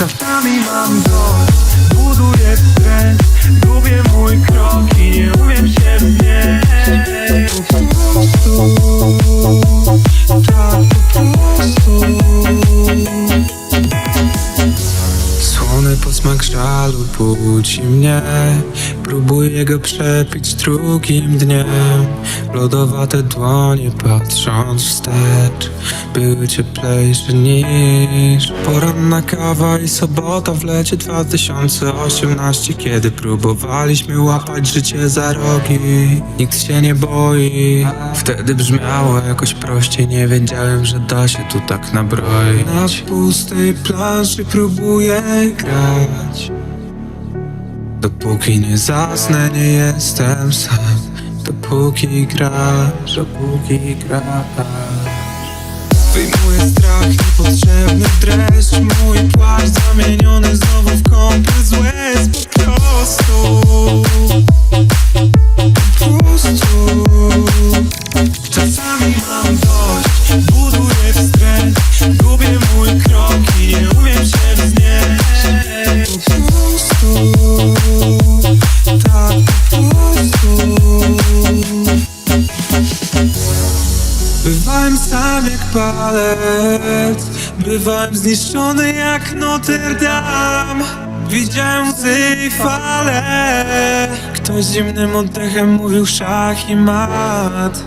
Czasami mam dość, buduję trend, lubię mój budzi mnie. Próbuję go przepić drugim dniem. Lodowate dłonie patrząc wstecz Były cieplejsze niż Poranna kawa i sobota w lecie 2018 Kiedy próbowaliśmy łapać życie za rogi. Nikt się nie boi. Wtedy brzmiało jakoś prościej. Nie wiedziałem, że da się tu tak nabroić. Na pustej planszy próbuję grać Dopóki nie zasnę, nie jestem sam. Dopóki grasz, dopóki grasz Wyjmuję strach, niepotrzebny dreszcz Mój płaszcz zamieniony znowu w kąpiel Bywałem sam jak palec Bywałem zniszczony jak Notre Dame. Widziałem łzy i fale Ktoś zimnym oddechem mówił szach i mat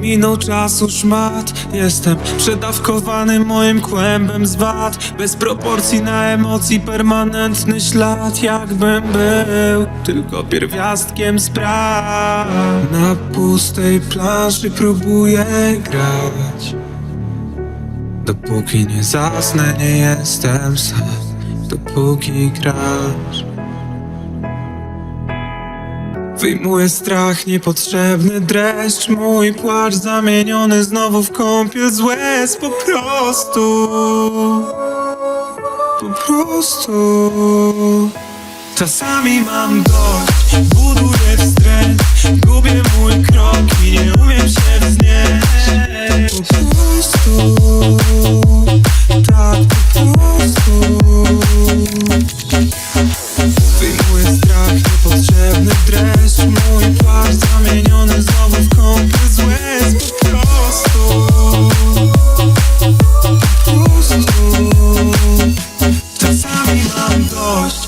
Minął czasu szmat Jestem przedawkowany moim kłębem z wad Bez proporcji na emocji permanentny ślad. Jakbym był tylko pierwiastkiem spraw. Na pustej planszy próbuję grać. Dopóki nie zasnę nie jestem sam. Dopóki grasz Wyjmuję strach, niepotrzebny dreszcz. Mój płacz zamieniony znowu w kąpiel. Z łez Po prostu. Po prostu. Czasami mam dość, buduję wstręt. Gubię mój krok lost.